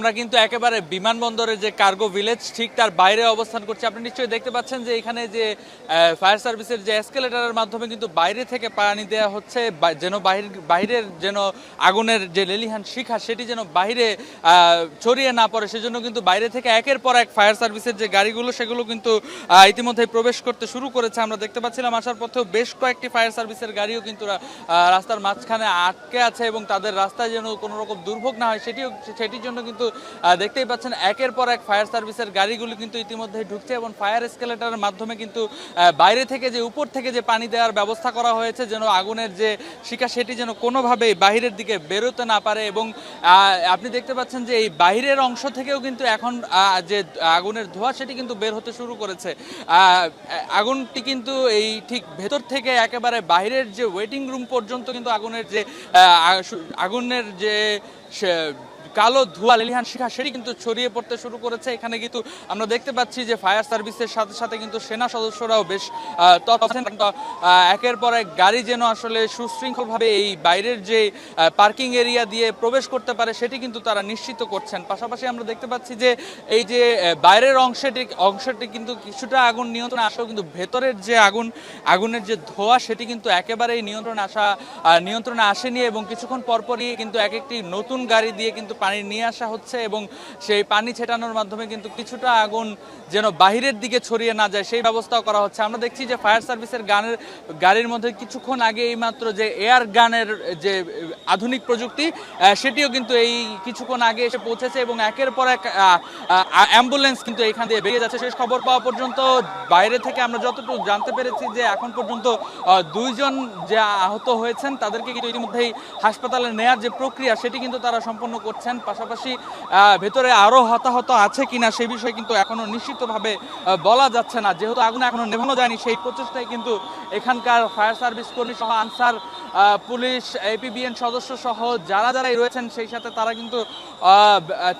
আমরা কিন্তু একেবারে বিমানবন্দরের যে কার্গো ভিলেজ, ঠিক তার বাইরে অবস্থান করছি। আপনি নিশ্চয়ই দেখতে পাচ্ছেন যে এখানে যে ফায়ার সার্ভিসের যে এসকেলেটারের মাধ্যমে কিন্তু বাইরে থেকে পানি দেওয়া হচ্ছে যেন বাহির বাইরের যেন আগুনের যে লেলিহান শিখা, সেটি যেন বাইরে ছড়িয়ে না পড়ে। সেজন্য কিন্তু বাইরে থেকে একের পর এক ফায়ার সার্ভিসের যে গাড়িগুলো, সেগুলো কিন্তু ইতিমধ্যে প্রবেশ করতে শুরু করেছে। আমরা দেখতে পাচ্ছিলাম আসার পথেও বেশ কয়েকটি ফায়ার সার্ভিসের গাড়িও কিন্তু রাস্তার মাঝখানে আটকে আছে এবং তাদের রাস্তায় যেন কোনো রকম দুর্ভোগ না হয়, সেটিও, সেটির জন্য কিন্তু আহ, দেখতেই পাচ্ছেন একের পর এক ফায়ার সার্ভিসের গাড়িগুলো কিন্তু ইতিমধ্যে ঢুকছে এবং ফায়ার এসকেলেটারের মাধ্যমে কিন্তু বাইরে থেকে যে উপর থেকে যে পানি দেওয়ার ব্যবস্থা করা হয়েছে যেন আগুনের যে শিকা সেটি যেন কোনোভাবেই বাহিরের দিকে বেরোতে না পারে এবং আপনি দেখতে পাচ্ছেন যে এই বাইরের অংশ থেকেও কিন্তু এখন যে আগুনের ধোঁয়া সেটি কিন্তু বের হতে শুরু করেছে। আগুনটি কিন্তু এই ঠিক ভেতর থেকে একেবারে বাইরের যে ওয়েটিং রুম পর্যন্ত কিন্তু আগুনের যে আগুনের যে কালো ধোঁয়া লেলিহান শিখা সেটি কিন্তু ছড়িয়ে পড়তে শুরু করেছে। এখানে কিন্তু আমরা দেখতে পাচ্ছি যে ফায়ার সার্ভিসের সাথে সাথে কিন্তু সেনা সদস্যরাও বেশ একের পর এক গাড়ি যেন আসলে সুশৃঙ্খলভাবে এই বাইরের যে পার্কিং এরিয়া দিয়ে প্রবেশ করতে পারে, সেটি কিন্তু তারা নিশ্চিত করছেন। পাশাপাশি আমরা দেখতে পাচ্ছি যে, এই যে বাইরের অংশটি অংশটি কিন্তু কিছুটা আগুন নিয়ন্ত্রণে আসলেও কিন্তু ভেতরের যে আগুন, আগুনের যে ধোঁয়া, সেটি কিন্তু একেবারেই নিয়ন্ত্রণে আসা নিয়ন্ত্রণে আসেনি এবং কিছুক্ষণ পরপরই কিন্তু এক একটি নতুন গাড়ি দিয়ে কিন্তু পানি নিয়ে আসা হচ্ছে এবং সেই পানি ছেটানোর মাধ্যমে কিন্তু কিছুটা আগুন যেন বাহিরের দিকে ছড়িয়ে না যায়, সেই ব্যবস্থাও করা হচ্ছে। আমরা দেখছি যে ফায়ার সার্ভিসের গানের গাড়ির মধ্যে কিছুক্ষণ আগে এই মাত্র যে এয়ার গানের যে আধুনিক প্রযুক্তি সেটিও কিন্তু এই কিছুক্ষণ আগে এসে পৌঁছেছে এবং একের পর এক অ্যাম্বুলেন্স কিন্তু এখান দিয়ে বেরিয়ে যাচ্ছে। শেষ খবর পাওয়া পর্যন্ত বাইরে থেকে আমরা যতটুকু জানতে পেরেছি যে এখন পর্যন্ত দুইজন যে আহত হয়েছেন, তাদেরকে কিন্তু ইতিমধ্যেই হাসপাতালে নেয়ার যে প্রক্রিয়া, সেটি কিন্তু তারা সম্পন্ন করছেন। পাশাপাশি ভেতরে আরও হতাহত আছে কিনা সেই বিষয়ে কিন্তু এখনও নিশ্চিতভাবে বলা যাচ্ছে না। যেহেতু আগুন এখনও নেভানো যায়নি, সেই প্রচেষ্টায় কিন্তু এখানকার ফায়ার সার্ভিস কর্মী সহ আনসার পুলিশ, এপিবিএন সদস্য সহ যারা যারাই রয়েছেন সেই সাথে তারা কিন্তু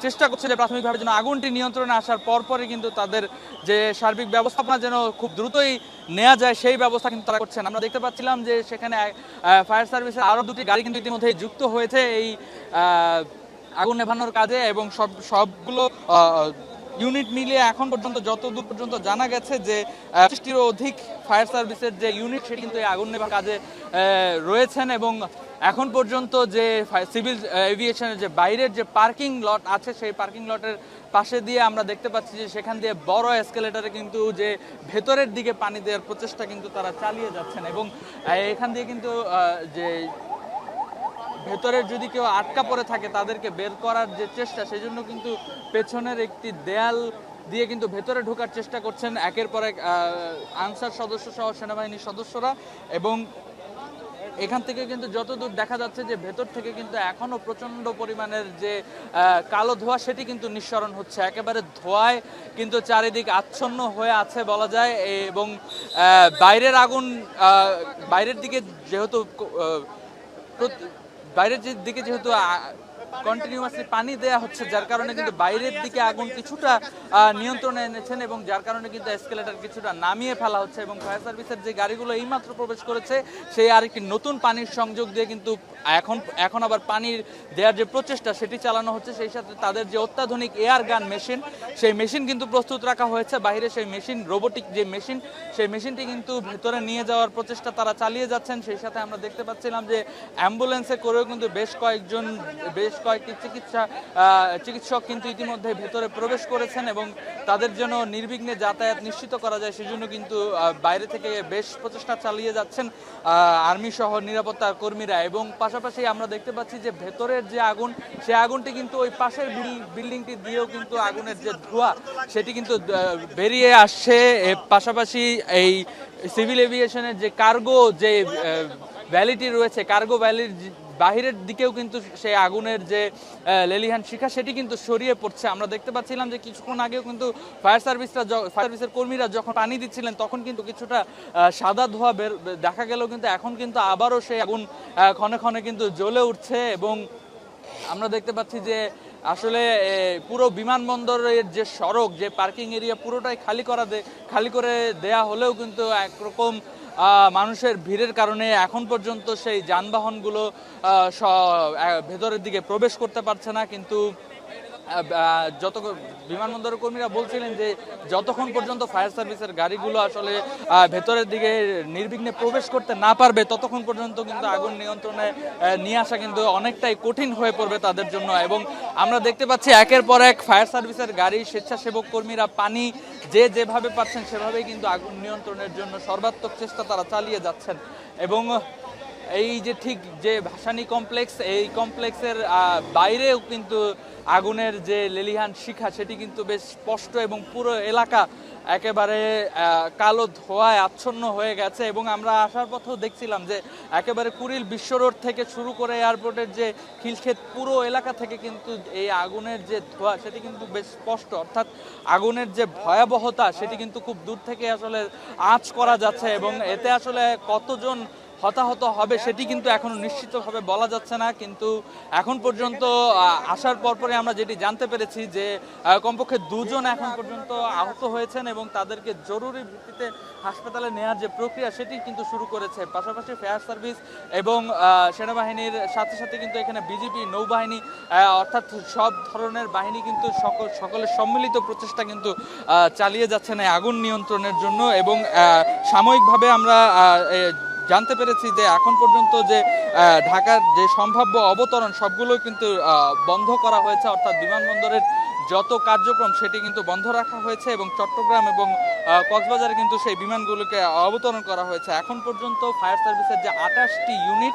চেষ্টা করছে যে প্রাথমিকভাবে যেন আগুনটি নিয়ন্ত্রণে আসার পরপরই কিন্তু তাদের যে সার্বিক ব্যবস্থাপনা যেন খুব দ্রুতই নেওয়া যায়, সেই ব্যবস্থা কিন্তু তারা করছেন। আমরা দেখতে পাচ্ছিলাম যে সেখানে ফায়ার সার্ভিসের আরও দুটি গাড়ি কিন্তু ইতিমধ্যে যুক্ত হয়েছে এই আগুন নেভানোর কাজে এবং সব, সবগুলো ইউনিট মিলিয়ে এখন পর্যন্ত যত দূর পর্যন্ত জানা গেছে যে পঁচিশটিরও অধিক ফায়ার সার্ভিসের যে ইউনিট, সেটি কিন্তু এই আগুন নেভার কাজে রয়েছেন এবং এখন পর্যন্ত যে সিভিল এভিয়েশনের যে বাইরের যে পার্কিং লট আছে, সেই পার্কিং লটের পাশে দিয়ে আমরা দেখতে পাচ্ছি যে সেখান দিয়ে বড় এসকেলেটারে কিন্তু যে ভেতরের দিকে পানি দেওয়ার প্রচেষ্টা কিন্তু তারা চালিয়ে যাচ্ছেন এবং এখান দিয়ে কিন্তু যে ভেতরের যদি কেউ আটকা পড়ে থাকে তাদেরকে বের করার যে চেষ্টা, সেজন্য কিন্তু পেছনের একটি দেয়াল দিয়ে কিন্তু ভেতরে ঢোকার চেষ্টা করছেন। একের পর এক আনসার সদস্য সহ সেনাবাহিনীর সদস্যরা এবং এখান থেকে কিন্তু যতদূর দেখা যাচ্ছে যে ভেতর থেকে কিন্তু এখনও প্রচণ্ড পরিমাণের যে কালো ধোয়া সেটি কিন্তু নিঃসরণ হচ্ছে। একেবারে ধোয়ায় কিন্তু চারিদিক আচ্ছন্ন হয়ে আছে বলা যায় এবং বাইরের আগুন বাইরের দিকে যেহেতু বাইরের দিকে যেহেতু কন্টিনিউয়াসলি পানি দেয়া হচ্ছে, যার কারণে কিন্তু বাইরের দিকে আগুন কিছুটা নিয়ন্ত্রণে এনেছেন এবং যার কারণে কিন্তু এসকেলেটার কিছুটা নামিয়ে ফেলা হচ্ছে এবং ফায়ার সার্ভিসের যে গাড়িগুলো এইমাত্র প্রবেশ করেছে, সেই আরেকটি নতুন পানির সংযোগ দিয়ে কিন্তু এখন এখন আবার পানির দেওয়ার যে প্রচেষ্টা, সেটি চালানো হচ্ছে। সেই সাথে তাদের যে অত্যাধুনিক এয়ার গান মেশিন সেই মেশিন কিন্তু প্রস্তুত রাখা হয়েছে। বাইরে সেই মেশিন রোবোটিক যে মেশিন সেই মেশিনটি কিন্তু ভেতরে নিয়ে যাওয়ার প্রচেষ্টা তারা চালিয়ে যাচ্ছেন। সেই সাথে আমরা দেখতে পাচ্ছিলাম যে অ্যাম্বুলেন্সে করেও কিন্তু বেশ কয়েকজন, বেশ কয়েকটি চিকিৎসা চিকিৎসক কিন্তু ইতিমধ্যে ভেতরে প্রবেশ করেছেন এবং তাদের জন্য নির্বিঘ্নে যাতায়াত নিশ্চিত করা যায়। সেজন্য কিন্তু বাইরে থেকে বেশ প্রচেষ্টা চালিয়ে যাচ্ছেন আর্মি সহ নিরাপত্তা কর্মীরা। এবং পাশাপাশি আমরা দেখতে পাচ্ছি যে ভেতরের যে আগুন সেই আগুনটি কিন্তু ওই পাশের বিল- বিল্ডিংটি দিয়েও কিন্তু আগুনের যে ধোঁয়া, সেটি কিন্তু বেরিয়ে আসছে। পাশাপাশি এই সিভিল এভিয়েশনের যে কার্গো যে ভ্যালিটি রয়েছে, কার্গো ভ্যালির বাহিরের দিকেও কিন্তু সেই আগুনের যে লেলিহান শিখা, সেটি কিন্তু সরিয়ে পড়ছে। আমরা দেখতে পাচ্ছিলাম যে কিছুক্ষণ আগেও কিন্তু ফায়ার সার্ভিসরা ফায়ার সার্ভিসের কর্মীরা যখন পানি দিচ্ছিলেন, তখন কিন্তু কিছুটা সাদা ধোঁয়া বের দেখা গেলেও কিন্তু এখন কিন্তু আবারও সেই আগুন ক্ষণে ক্ষণে কিন্তু জ্বলে উঠছে এবং আমরা দেখতে পাচ্ছি যে আসলে পুরো বিমানবন্দরের যে সড়ক, যে পার্কিং এরিয়া পুরোটাই খালি করা খালি করে দেয়া হলেও কিন্তু একরকম মানুষের ভিড়ের কারণে এখন পর্যন্ত সেই যানবাহনগুলো ভেতরের দিকে প্রবেশ করতে পারছে না কিন্তু যত বিমানবন্দরের কর্মীরা বলছিলেন যে যতক্ষণ পর্যন্ত ফায়ার সার্ভিসের গাড়িগুলো আসলে ভেতরের দিকে নির্বিঘ্নে প্রবেশ করতে না পারবে, ততক্ষণ পর্যন্ত কিন্তু আগুন নিয়ন্ত্রণে নিয়ে আসা কিন্তু অনেকটাই কঠিন হয়ে পড়বে তাদের জন্য। এবং আমরা দেখতে পাচ্ছি একের পর এক ফায়ার সার্ভিসের গাড়ি স্বেচ্ছাসেবক কর্মীরা পানি যে যেভাবে পাচ্ছেন সেভাবেই কিন্তু আগুন নিয়ন্ত্রণের জন্য সর্বাত্মক চেষ্টা তারা চালিয়ে যাচ্ছেন। এবং এই যে ঠিক যে ভাসানী কমপ্লেক্স, এই কমপ্লেক্সের বাইরেও কিন্তু আগুনের যে লেলিহান শিখা, সেটি কিন্তু বেশ স্পষ্ট এবং পুরো এলাকা একেবারে কালো ধোঁয়ায় আচ্ছন্ন হয়ে গেছে এবং আমরা আসার পথেও দেখছিলাম যে একেবারে কুড়িল বিশ্ব রোড থেকে শুরু করে এয়ারপোর্টের যে খিলক্ষেত, পুরো এলাকা থেকে কিন্তু এই আগুনের যে ধোঁয়া, সেটি কিন্তু বেশ স্পষ্ট। অর্থাৎ আগুনের যে ভয়াবহতা, সেটি কিন্তু খুব দূর থেকে আসলে আঁচ করা যাচ্ছে এবং এতে আসলে কতজন হতাহত হবে সেটি কিন্তু এখনও নিশ্চিতভাবে বলা যাচ্ছে না, কিন্তু এখন পর্যন্ত আসার পরপরে আমরা যেটি জানতে পেরেছি যে কমপক্ষে দুজন এখন পর্যন্ত আহত হয়েছেন এবং তাদেরকে জরুরি ভিত্তিতে হাসপাতালে নেওয়ার যে প্রক্রিয়া সেটি কিন্তু শুরু করেছে। পাশাপাশি ফায়ার সার্ভিস এবং সেনাবাহিনীর সাথে সাথে কিন্তু এখানে বিজেপি নৌবাহিনী অর্থাৎ সব ধরনের বাহিনী কিন্তু সকল, সকলের সম্মিলিত প্রচেষ্টা কিন্তু চালিয়ে যাচ্ছেন এই আগুন নিয়ন্ত্রণের জন্য এবং সাময়িকভাবে আমরা জানতে পেরেছি যে এখন পর্যন্ত যে ঢাকার যে সম্ভাব্য অবতরণ সবগুলো কিন্তু বন্ধ করা হয়েছে। অর্থাৎ বিমানবন্দরের যত কার্যক্রম, সেটি কিন্তু বন্ধ রাখা হয়েছে এবং চট্টগ্রাম এবং কক্সবাজারে কিন্তু সেই বিমানগুলোকে অবতরণ করা হয়েছে। এখন পর্যন্ত ফায়ার সার্ভিসের যে আঠাশটি ইউনিট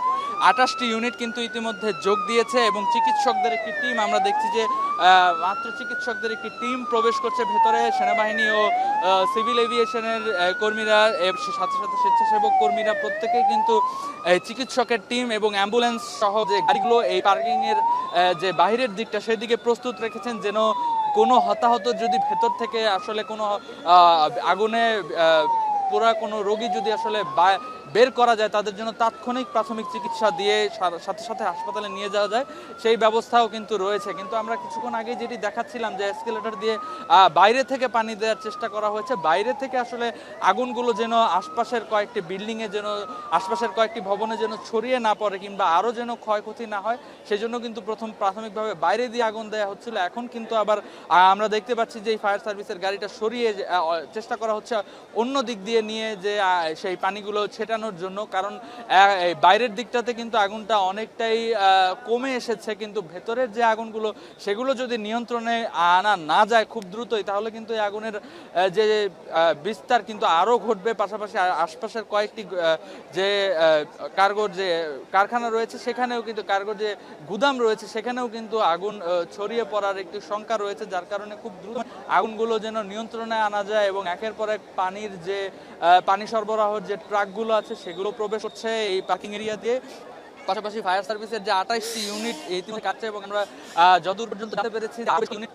আঠাশটি ইউনিট কিন্তু ইতিমধ্যে যোগ দিয়েছে এবং চিকিৎসকদের একটি টিম, আমরা দেখছি যে মাত্র চিকিৎসকদের একটি টিম প্রবেশ করছে ভেতরে। সেনাবাহিনী ও সিভিল এভিয়েশনের কর্মীরা সাথে সাথে স্বেচ্ছাসেবক কর্মীরা, প্রত্যেকেই কিন্তু চিকিৎসকের টিম এবং অ্যাম্বুলেন্স সহ যে গাড়িগুলো এই পার্কিং এর যে বাহিরের দিকটা, সেদিকে প্রস্তুত রেখেছেন যেন কোনো হতাহত যদি ভেতর থেকে আসলে কোনো আগুনে পুরা কোনো রোগী যদি আসলে বের করা যায়, তাদের জন্য তাৎক্ষণিক প্রাথমিক চিকিৎসা দিয়ে সাথে সাথে হাসপাতালে নিয়ে যাওয়া যায়, সেই ব্যবস্থাও কিন্তু রয়েছে। কিন্তু আমরা কিছুক্ষণ আগে যেটি দেখাচ্ছিলাম যে এসকেলেটর দিয়ে বাইরে থেকে পানি দেওয়ার চেষ্টা করা হয়েছে। বাইরে থেকে আসলে আগুনগুলো যেন আশপাশের কয়েকটি বিল্ডিংয়ে যেন, আশপাশের কয়েকটি ভবনে যেন ছড়িয়ে না পড়ে কিংবা আরও যেন ক্ষয়ক্ষতি না হয়, সেজন্য কিন্তু প্রথম প্রাথমিকভাবে বাইরে দিয়ে আগুন দেওয়া হচ্ছিল। এখন কিন্তু আবার আমরা দেখতে পাচ্ছি যে এই ফায়ার সার্ভিসের গাড়িটা সরিয়ে চেষ্টা করা হচ্ছে অন্য দিক দিয়ে নিয়ে যে সেই পানিগুলো ছেটানোর জন্য, কারণ বাইরের দিকটাতে কিন্তু আগুনটা অনেকটাই কমে এসেছে, কিন্তু ভেতরের যে আগুনগুলো, সেগুলো যদি নিয়ন্ত্রণে আনা না যায় খুব দ্রুতই, তাহলে কিন্তু এই আগুনের যে বিস্তার কিন্তু আরও ঘটবে। পাশাপাশি আশপাশের কয়েকটি যে কার্গোর যে, কারখানা রয়েছে, সেখানেও কিন্তু কার্গোর যে গুদাম রয়েছে, সেখানেও কিন্তু আগুন ছড়িয়ে পড়ার একটি শঙ্কা রয়েছে, যার কারণে খুব দ্রুত আগুনগুলো যেন নিয়ন্ত্রণে আনা যায় এবং একের পর এক পানির যে পানি সরবরাহের যে ট্রাকগুলো আছে সেগুলো প্রবেশ করছে এই পার্কিং এরিয়া দিয়ে। পাশাপাশি ফায়ার সার্ভিসের যে আঠাইশটি ইউনিট ইতিমধ্যে কাটছে এবং আমরা আহ, যতদূর পর্যন্ত জানতে পেরেছি ইউনিট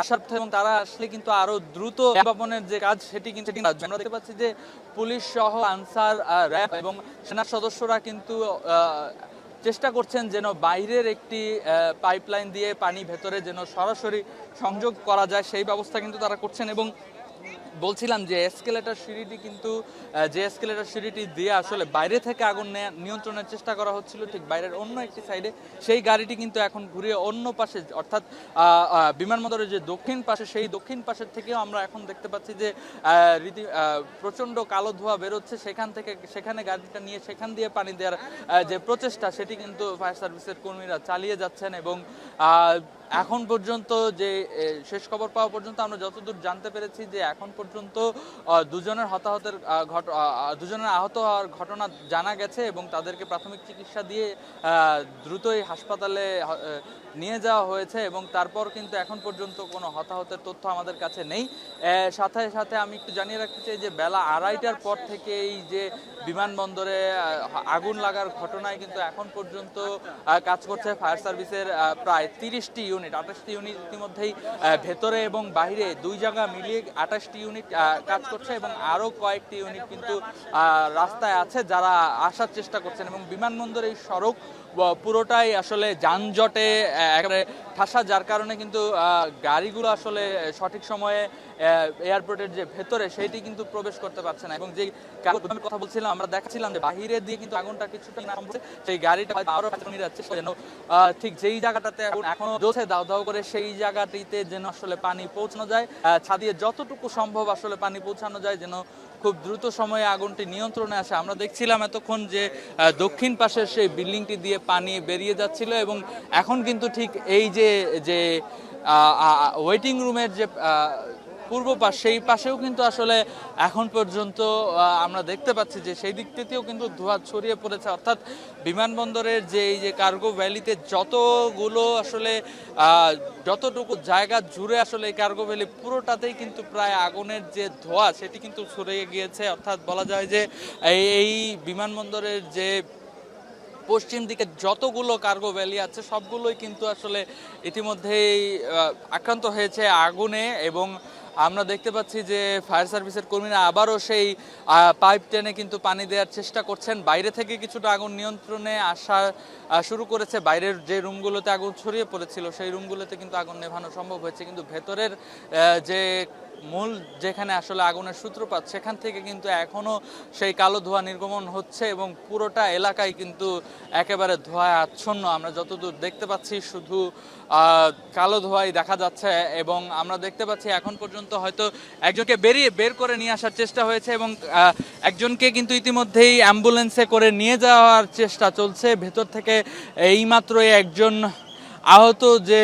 আসার এবং তারা আসলে কিন্তু আরও দ্রুত নির্বাপনের যে কাজ সেটি কিন্তু আমরা দেখতে পাচ্ছি যে পুলিশ সহ আনসার র্যাব এবং সেনা সদস্যরা কিন্তু চেষ্টা করছেন যেন বাইরের একটি পাইপলাইন দিয়ে পানি ভেতরে যেন সরাসরি সংযোগ করা যায় সেই ব্যবস্থা কিন্তু তারা করছেন এবং বলছিলাম যে এসকেলেটার সিঁড়িটি কিন্তু যে এসকেলেটার সিঁড়িটি দিয়ে আসলে বাইরে থেকে আগুন নেয়া- নিয়ন্ত্রণের চেষ্টা করা হচ্ছিল, ঠিক বাইরের অন্য একটি সাইডে সেই গাড়িটি কিন্তু এখন ঘুরিয়ে অন্য পাশে, অর্থাৎ বিমানবন্দরের যে দক্ষিণ পাশে, সেই দক্ষিণ পাশের থেকেও আমরা এখন দেখতে পাচ্ছি যে রীতি প্রচণ্ড কালো ধোঁয়া বেরোচ্ছে। সেখান থেকে, সেখানে গাড়িটা নিয়ে সেখান দিয়ে পানি দেওয়ার যে প্রচেষ্টা, সেটি কিন্তু ফায়ার সার্ভিসের কর্মীরা চালিয়ে যাচ্ছেন এবং এখন পর্যন্ত যে শেষ খবর পাওয়া পর্যন্ত আমরা যতদূর জানতে পেরেছি যে এখন পর্যন্ত দুজনের হতাহতের ঘট দুজনের আহত হওয়ার ঘটনা জানা গেছে এবং তাদেরকে প্রাথমিক চিকিৎসা দিয়ে দ্রুতই হাসপাতালে নিয়ে যাওয়া হয়েছে এবং তারপর কিন্তু এখন পর্যন্ত কোনো হতাহতের তথ্য আমাদের কাছে নেই। সাথে সাথে আমি একটু জানিয়ে রাখতে চাই যে বেলা আড়াইটার পর থেকে এই যে বিমানবন্দরে আগুন লাগার ঘটনায় কিন্তু এখন পর্যন্ত কাজ করছে ফায়ার সার্ভিসের প্রায় তিরিশটি ইউনিট, আঠাশটি ইউনিট ইতিমধ্যেই ভেতরে এবং বাইরে দুই জায়গা মিলিয়ে আঠাশটি ইউনিট কাজ করছে এবং আরও কয়েকটি ইউনিট কিন্তু রাস্তায় আছে যারা আসার চেষ্টা করছেন এবং বিমানবন্দর এই সড়ক পুরোটাই আসলে যানজটে ঠাসা, যার কারণে কিন্তু গাড়িগুলো আসলে সঠিক সময়ে এয়ারপোর্টের যে ভেতরে, সেইটি কিন্তু প্রবেশ করতে পারছে না। এবং যে কথা বলছিলাম, আমরা দেখাচ্ছিলাম যে বাহিরে দিয়ে কিন্তু আগুনটা কিছুটা না সেই গাড়িটা হয়তো আরও কাছে নিয়ে যাচ্ছে যেন ঠিক যেই জায়গাটাতে এখন জ্বলছে, দাও দাও করে সেই জায়গাটিতে যেন আসলে পানি পৌঁছানো যায় ছাদিয়ে যতটুকু সম্ভব আসলে পানি পৌঁছানো যায়, যেন খুব দ্রুত সময়ে আগুনটি নিয়ন্ত্রণে আসে। আমরা দেখছিলাম এতক্ষণ যে দক্ষিণ পাশের সেই বিল্ডিংটি দিয়ে পানি বেরিয়ে যাচ্ছিল এবং এখন কিন্তু ঠিক এই যে যে ওয়েটিং রুমের যে পূর্ব পাশ সেই পাশেও কিন্তু আসলে এখন পর্যন্ত আমরা দেখতে পাচ্ছি যে সেই দিক থেকেও কিন্তু ধোঁয়া ছড়িয়ে পড়েছে। অর্থাৎ বিমানবন্দরের যে এই যে কার্গো ভ্যালিতে যতগুলো আসলে যতটুকু জায়গা জুড়ে আসলে এই কার্গো ভ্যালি পুরোটাতেই কিন্তু প্রায় আগুনের যে ধোঁয়া, সেটি কিন্তু ছড়িয়ে গিয়েছে। অর্থাৎ বলা যায় যে এই- বিমানবন্দরের যে পশ্চিম দিকে যতগুলো কার্গো ভ্যালি আছে, সবগুলোই কিন্তু আসলে ইতিমধ্যেই আক্রান্ত হয়েছে আগুনে এবং আমরা দেখতে পাচ্ছি যে ফায়ার সার্ভিসের কর্মীরা আবারও সেই পাইপ টেনে কিন্তু পানি দেওয়ার চেষ্টা করছেন। বাইরে থেকে কিছুটা আগুন নিয়ন্ত্রণে আসা শুরু করেছে। বাইরের যে রুমগুলোতে আগুন ছড়িয়ে পড়েছিল, সেই রুমগুলোতে কিন্তু আগুন নেভানো সম্ভব হয়েছে। কিন্তু ভেতরের যে মূল যেখানে আসলে আগুনের সূত্রপাত, সেখান থেকে কিন্তু এখনও সেই কালো ধোঁয়া নির্গমন হচ্ছে এবং পুরোটা এলাকায় কিন্তু একেবারে ধোঁয়ায় আচ্ছন্ন। আমরা যতদূর দেখতে পাচ্ছি, শুধু কালো ধোঁয়াই দেখা যাচ্ছে এবং আমরা দেখতে পাচ্ছি এখন পর্যন্ত হয়তো একজনকে বেরিয়ে বের করে নিয়ে আসার চেষ্টা হয়েছে এবং একজনকে কিন্তু ইতিমধ্যেই অ্যাম্বুলেন্সে করে নিয়ে যাওয়ার চেষ্টা চলছে। ভেতর থেকে এইমাত্র একজন আহত যে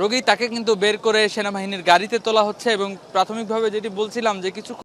রোগী, তাকে কিন্তু বের করে সেনাবাহিনীর গাড়িতে তোলা হচ্ছে এবং প্রাথমিকভাবে যেটি বলছিলাম যে কিছু